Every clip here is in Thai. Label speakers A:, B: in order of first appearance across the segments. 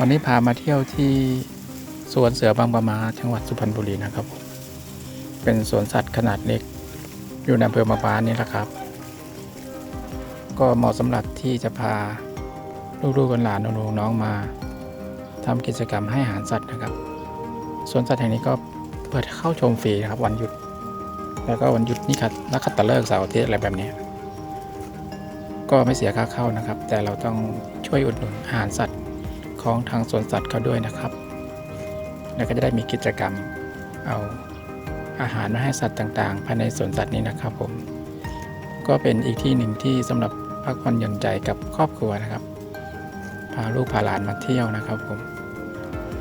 A: วันนี้พามาเที่ยวที่สวนเสือบางปะมาจังหวัดสุพรรณบุรีนะครับ เป็นสวนสัตว์ขนาดเล็ก อยู่ในอำเภอบางปานี่แหละครับ ก็เหมาะสำหรับที่จะพาลูกๆหลานๆหนูๆน้องมาทำกิจกรรมให้อาหารสัตว์นะครับสวนสัตว์แห่งนี้ก็เปิดเข้าชมฟรีนะครับวันหยุด แล้วก็วันหยุดนี่ครับนักขัตฤกษ์เสาร์อาทิตย์อะไรแบบนี้ก็ไม่เสียค่าเข้านะครับ แต่เราต้องช่วยอุดหนุนอาหารสัตว์ ของทางสวนสัตว์เขาด้วยนะครับ แล้วก็จะได้มีกิจกรรมเอาอาหารมาให้สัตว์ต่างๆ ภายในสวนสัตว์นี้นะครับผม ก็เป็นอีกที่หนึ่งที่สำหรับพักผ่อนหย่อนใจกับครอบครัวนะครับ พาลูกพาหลานมาเที่ยวนะครับผม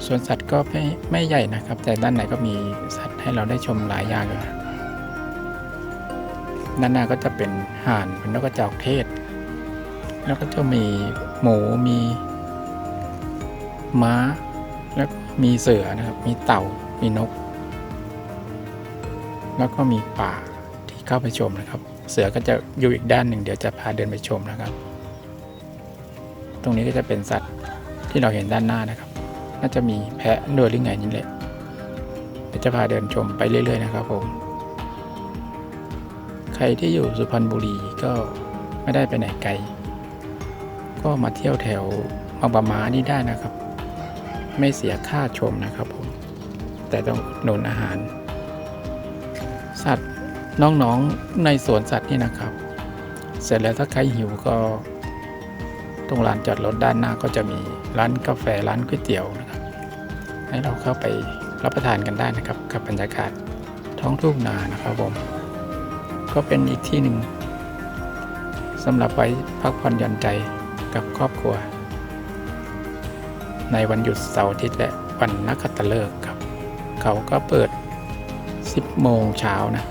A: สวนสัตว์ก็ไม่ไม่ใหญ่นะครับ แต่ด้านในก็มีสัตว์ให้เราได้ชมหลายอย่างอยู่ด้านหน้าก็จะเป็นห่านเป็นนกกระจอกเทศ แล้วก็จะมีหมูมี ม้า แล้วมีเสือนะครับ มีเต่า มีนก แล้วก็มีป่าที่เข้าไปชมนะครับ เสือก็จะอยู่อีกด้านหนึ่งเดี๋ยวจะพาเดินไปชมนะครับ ตรงนี้ก็จะเป็นสัตว์ที่เราเห็นด้านหน้านะครับ น่าจะมีแพะด้วยหรือไงนี่แหละเดี๋ยวจะพาเดินชมไปเรื่อย ๆ นะครับผมใครที่อยู่สุพรรณบุรีก็ไม่ได้ไปไหนไกล ก็มาเที่ยวแถวบางปะมานี่ได้นะครับ ไม่เสียค่าชมนะครับผม แต่ต้องอุดหนุนอาหาร สัตว์น้องๆในสวนสัตว์นี่นะครับ เสร็จแล้วถ้าใครหิวก็ ตรงลานจอดรถด้านหน้าก็จะมีร้านกาแฟร้านก๋วยเตี๋ยวนะครับ ให้เราเข้าไปรับประทานกันได้นะครับกับบรรยากาศท้องทุ่งนานะครับผม ก็เป็นอีกที่หนึ่งสำหรับไว้พักผ่อนหย่อนใจกับครอบครัว ในวันหยุดเสาร์อาทิตย์และวันนักขัตฤกษ์ครับ เขาก็เปิด 10 โมงเช้านะ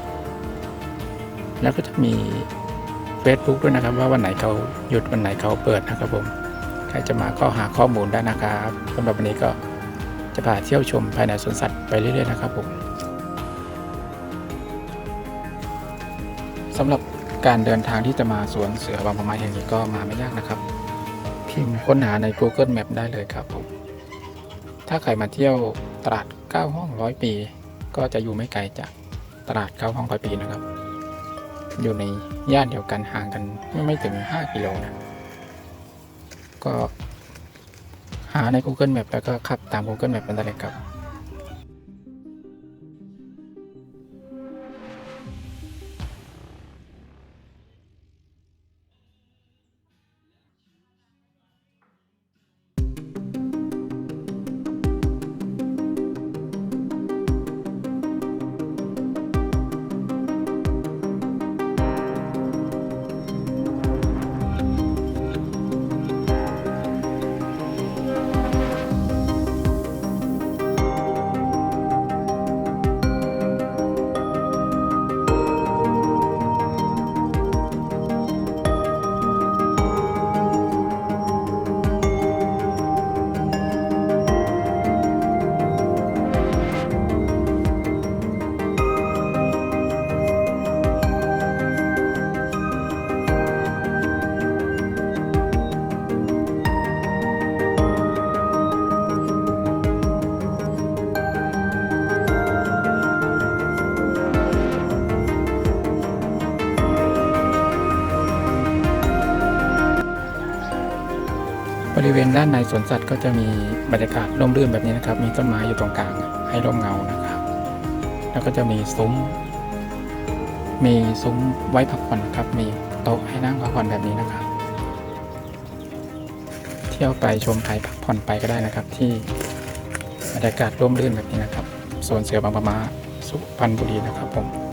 A: แล้วก็จะมี Facebook ด้วยนะครับ ว่าวันไหนเขาหยุดวันไหนเขาเปิดนะครับผม ใครจะมาก็หาข้อมูลได้นะครับสำหรับวันนี้ก็จะพาเที่ยวชมภายในสวนสัตว์ไปเรื่อยๆนะครับผมสำหรับการเดินทางที่จะมาสวนเสือบางปะมาแห่งนี้ก็มาไม่ยากนะครับ พิมพ์ค้นหาใน Google Map ได้เลยครับผม ถ้าใครมาเที่ยวตลาด 9 ห้องร้อยปี ก็จะอยู่ไม่ไกลจากตลาด 9 ห้องร้อยปีนะครับ อยู่ในย่านเดียวกันห่างกันไม่ถึง 5 กิโลนะก็หาใน Google Map แล้วก็ขับตาม Google Map มันได้เลยครับ บริเวณด้านในสวนสัตว์ก็จะมีบรรยากาศร่มรื่นแบบนี้นะครับ มีต้นไม้อยู่ตรงกลางให้ร่มเงานะครับ แล้วก็จะมีซุ้ม มีซุ้มไว้พักผ่อนครับ มีโต๊ะให้นั่งพักผ่อนแบบนี้นะครับ เที่ยวไปชมไปพักผ่อนไปก็ได้นะครับ ที่บรรยากาศร่มรื่นแบบนี้นะครับสวนเสือบางปะมาสุพรรณบุรีนะครับผม